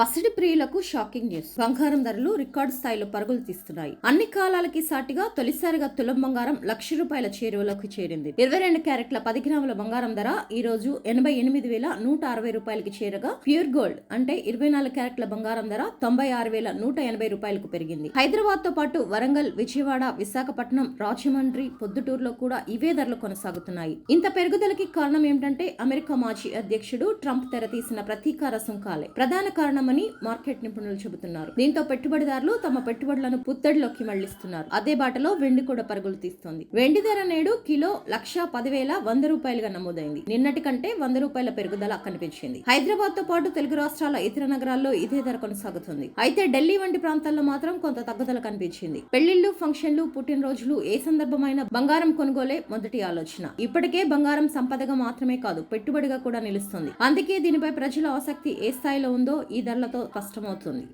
పసిడి ప్రియులకు shocking news. బంగారం ధరలు రికార్డు స్థాయిలో పరుగులు తీస్తున్నాయి. అన్ని కాలాలకి సాటిగా తొలిసారిగా తులం బంగారం లక్ష రూపాయల చేరువలోకి చేరింది. ఇరవై రెండు క్యారెట్ల పది గ్రాముల బంగారం ధర ఈ రోజు ఎనభై ఎనిమిది వేల నూట అరవై రూపాయలకి చేరగా ప్యూర్ గోల్డ్ అంటే ఇరవై నాలుగు క్యారెట్ల బంగారం ధర తొంభై ఆరు వేల నూట ఎనభై రూపాయలకు పెరిగింది. హైదరాబాద్తో పాటు వరంగల్ విజయవాడ విశాఖపట్నం రాజమండ్రి పొద్దుటూరులో కూడా ఇవే ధరలు కొనసాగుతున్నాయి. ఇంత పెరుగుదలకి కారణం ఏమిటంటే అమెరికా మాజీ అధ్యక్షుడు ట్రంప్ తెరతీసిన ప్రతీకార సుంకాలే. ప్రధాన కారణం కారణమని మార్కెట్ నిపుణులు చెబుతున్నారు. దీంతో పెట్టుబడిదారులు తమ పెట్టుబడులను పుత్తడిలోకి మళ్ళిస్తున్నారు. అదే బాటలో వెండి కూడా పరుగులు తీస్తోంది. వెండి ధర నేడు కిలో లక్ష పదివేల వంద రూపాయలుగా నమోదైంది. నిన్నటి కంటే వంద రూపాయల పెరుగుదల కనిపించింది. హైదరాబాద్తో పాటు తెలుగు రాష్ట్రాల ఇతర నగరాల్లో ఇదే ధర కొనసాగుతుంది. అయితే ఢిల్లీ వంటి ప్రాంతాల్లో మాత్రం కొంత తగ్గుదల కనిపించింది. పెళ్ళిళ్ళు ఫంక్షన్లు పుట్టినరోజులు ఏ సందర్భమైన బంగారం కొనుగోలే మొదటి ఆలోచన. ఇప్పటికే బంగారం సంపదగా మాత్రమే కాదు పెట్టుబడిగా కూడా నిలుస్తుంది. అందుకే దీనిపై ప్రజల ఆసక్తి ఏ స్థాయిలో ఉందో ఈ ధరలతో స్పష్టమవుతుంది